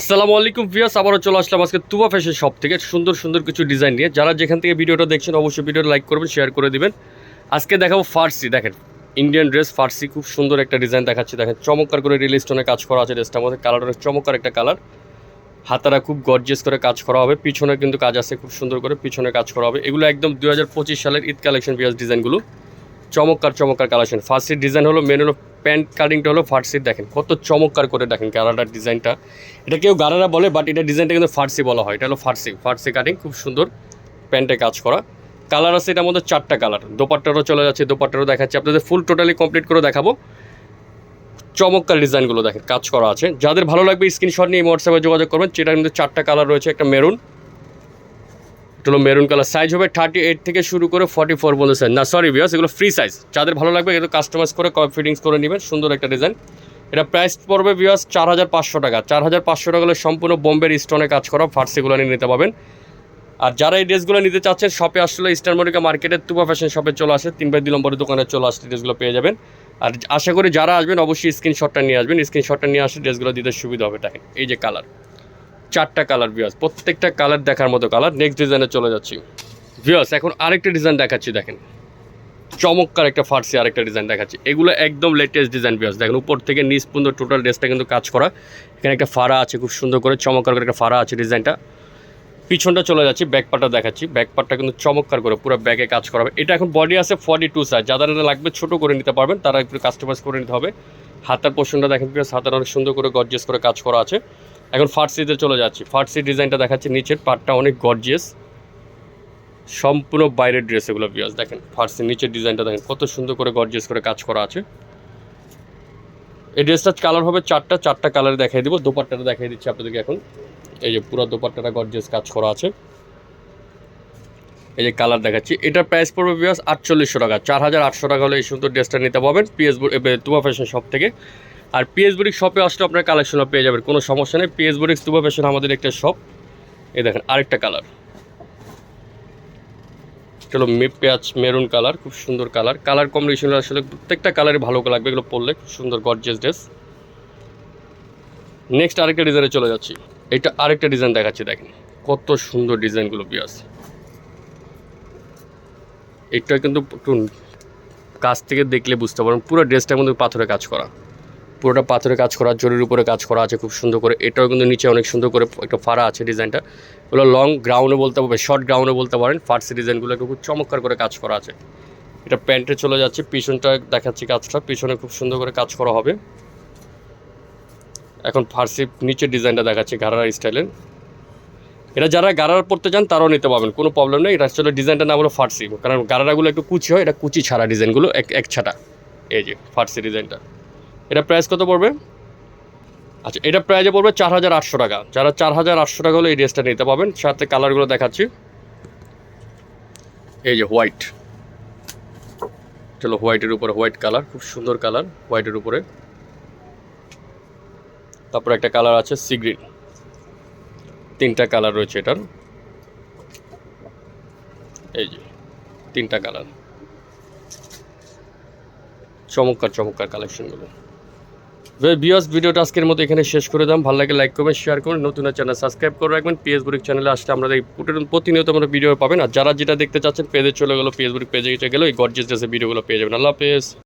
আসসালামু আলাইকুম ভিয়াস আবারও চলে আসলাম আজকে তুবা ফ্যাশন শপ থেকে। সুন্দর সুন্দর কিছু ডিজাইন নিয়ে। যারা যেখান থেকে ভিডিওটা দেখছেন, অবশ্যই ভিডিওটা লাইক করবেন, শেয়ার করে দিবেন। আজকে দেখাবো ফার্সি, দেখেন ইন্ডিয়ান ড্রেস ফার্সি, খুব সুন্দর একটা ডিজাইন দেখাচ্ছি। দেখেন, চমৎকার করে রিল স্টোনে কাজ করা আছে ড্রেসটার মধ্যে। কালারটা চমৎকার একটা কালার হাতারা খুব গর্জিয়াস করে কাজ করা হবে। পিছনে কিন্তু কাজ আছে, খুব সুন্দর করে পিছনে কাজ করা হবে। এগুলো একদম দুই হাজার পঁচিশ সালের ঈদ কালেকশন ভিয়াস ডিজাইনগুলো। চমৎকার চমৎকার কালেকশন ফার্সির ডিজাইন হলো মেন হলো প্যান্ট কাটিংটা হলো ফার্সির দেখেন কত চমৎকার করে দেখেন গারাটার ডিজাইনটা। এটা কেউ গারারা বলে বাট এটা ডিজাইনটা কিন্তু ফার্সি বলা হয়। এটা হলো ফার্সি ফার্সি কাটিং খুব সুন্দর প্যান্টে কাজ করা। কালার আছে এটার মধ্যে চারটা কালার দোপাট্টারও চলে যাচ্ছে, দোপাট্টারও দেখাচ্ছি, আপনাদের ফুল টোটালি কমপ্লিট করে দেখাবো। চমৎকার ডিজাইনগুলো দেখেন, কাজ করা আছে। যাদের ভালো লাগবে স্ক্রিনশট নিয়ে হোয়াটসঅ্যাপে যোগাযোগ করবেন যেটা কিন্তু চারটা কালার রয়েছে, একটা মেরুন হলো মেরুন কালার সাইজ হবে থার্টি এইট থেকে শুরু করে ফর্টি ফোর পর্যন্ত সাইজ না সরি বিয়াস এগুলো ফ্রি সাইজ যাদের ভালো লাগবে এগুলো কাস্টমাইজ করে ফিটিংস করে নেবেন, সুন্দর একটা ডিজাইন এটা প্রাইস পড়বে বিয়াস চার হাজার পাঁচশো টাকা। চার হাজার পাঁচশো টাকা হলে সম্পূর্ণ বোম্বের স্টোনে কাজ করা ফার্সিগুলো নিয়ে নিতে পাবেন। আর যারা এই ড্রেসগুলো নিতে চাচ্ছেন শপে আসলে ইস্টার মরিকা মার্কেটের তুবা ফ্যাশন শপে চলে আসে, তিন বাই দুই নম্বরের দোকানে চলে আসলে ড্রেসগুলো পেয়ে যাবেন। আর আশা করি যারা আসবেন, অবশ্যই স্ক্রিনশটটা নিয়ে আসবেন। স্ক্রিনশটটা নিয়ে আসলে ড্রেসগুলো দিতে সুবিধা হবে দেখেন এই যে কালার চারটা কালার বিয়াস প্রত্যেকটা কালার দেখার মতো কালার নেক্সট ডিজাইনে চলে যাচ্ছি। ভিউয়ার্স এখন আরেকটা ডিজাইন দেখাচ্ছি, দেখেন। চমৎকার একটা ফার্সি আরেকটা ডিজাইন দেখাচ্ছি। এগুলো একদম লেটেস্ট ডিজাইন ভিউয়ার্স দেখেন, উপর থেকে নিচ পর্যন্ত টোটাল ড্রেসটা কিন্তু কাজ করা। এখানে একটা ফাড়া আছে, খুব সুন্দর করে চমৎকার করে একটা ফাড়া আছে ডিজাইনটা পিছনটা চলে যাচ্ছি ব্যাক পার্টটা দেখাচ্ছি। ব্যাক পার্টটা কিন্তু চমৎকার করে পুরো ব্যাগে কাজ করা হবে। এটা এখন বডি আছে ফর্টি টু সাইজ যাদের লাগবে ছোটো করে নিতে পারবেন, তারা একটু কাস্টমাইজ করে নিতে হবে। হাতার পোর্শনটা দেখেন হাতার অনেক সুন্দর করে গর্জেস করে কাজ করা আছে। এখন ফার্সিতে চলে যাচ্ছি। ফার্সি ডিজাইনটা দেখাচ্ছি, নিচের পার্টটা অনেক গর্জিয়াস সম্পূর্ণ বাইরের ড্রেস এগুলো বিয়াস দেখেন ফার্সি নিচের ডিজাইনটা দেখেন, কত সুন্দর করে গর্জিয়াস করে কাজ করা আছে। এই ড্রেসটার কালার হবে চারটা চারটা কালার দেখাই দিব, দোপাট্টাটা দেখাই দিচ্ছি আপনাদেরকে এখন। এই যে পুরো দোপাট্টাটা গর্জিয়াস কাজ করা আছে। এই যে কালার দেখাচ্ছি, এটার প্রাইস পড়বে বিয়াস আটচল্লিশশো টাকা। চার হাজার আটশো টাকা হলে এই সুন্দর ড্রেসটা নিতে পারবেন। পিএস তুবা ফ্যাশন শপ থেকে। আর পিএস বুরিক শপে আসলে আপনার কালেকশনও পেয়ে যাবেন, কোনো সমস্যা নেই। পিএস বুরিক তুবা ফ্যাশন আমাদের একটা শপ এই দেখেন, আরেকটা কালার চলো মে পেঁয়াজ মেরুন কালার খুব সুন্দর কালার কালার কম্বিনেশন আসলে প্রত্যেকটা কালারে ভালো লাগবে এগুলো পরলে, খুব সুন্দর গর্জিয়াস ড্রেস নেক্সট আরেকটা ডিজাইনে চলে যাচ্ছি। এটা আরেকটা ডিজাইন দেখাচ্ছি, দেখেন। কত সুন্দর ডিজাইনগুলো পিয়াস এটা কিন্তু একটু কাছ থেকে দেখলে বুঝতে পারবেন, পুরো ড্রেসটার মধ্যে পাথরে কাজ করা। পুরোটা পাথরে কাজ করা জরির উপরে কাজ করা আছে খুব সুন্দর করে। এটাও কিন্তু নিচে অনেক সুন্দর করে একটা ফাড়া আছে ডিজাইনটা। ওগুলো লং গ্রাউন্ডে বলতে পারবে শর্ট গ্রাউন্ডে বলতে পারেন, ফার্সি ডিজাইনগুলো একটু খুব চমৎকার করে কাজ করা আছে। এটা প্যান্টে চলে যাচ্ছে, পিছনটা দেখাচ্ছি কাজটা, পিছনে খুব সুন্দর করে কাজ করা হবে। এখন ফার্সি নিচের ডিজাইনটা দেখাচ্ছি গারারা স্টাইলের এটা যারা গারার পড়তে চান তারাও নিতে পারবেন, কোনো প্রবলেম নেই। এটা আসলে ডিজাইনটা নাম হলো ফার্সি, কারণ গারারাগুলো একটু কুচি হয়, এটা কুচি ছাড়া ডিজাইনগুলো এক এক ছাটা। এই যে ফার্সি ডিজাইনটা। এটা প্রাইস কত পড়বে? আচ্ছা এটা প্রাইজে পড়বে চার হাজার আটশো টাকা। যারা চার হাজার আটশো টাকা হলে এই ড্রেসটা নিতে পাবেন সাথে কালারগুলো দেখাচ্ছি। এই যে হোয়াইট চলো হোয়াইটের উপরে হোয়াইট কালার খুব সুন্দর কালার হোয়াইটের উপরে। তারপর একটা কালার আছে সি গ্রিন তিনটা কালার রয়েছে এটার। এই যে, তিনটা কালার চমৎকার চমৎকার কালেকশনগুলো বিয়স ভিডিওটা আজকের মতো এখানে শেষ করে দাম। ভালো লাগে লাইক করবেন শেয়ার করুন। নতুন চ্যানেল সাবস্ক্রাইব করে রাখবেন। পিএস বুরিক চ্যানেলে আসলে আমরা প্রতিনিয়ত আমরা ভিডিও পাবেন। আর যারা যেটা দেখতে চাচ্ছেন পেজে চলে গেলো ফেসবুক পেজে গেলো, এই গর্জেস ড্রেসের ভিডিওগুলো পেয়ে যাবেন। আল্লাহ হাফেজ।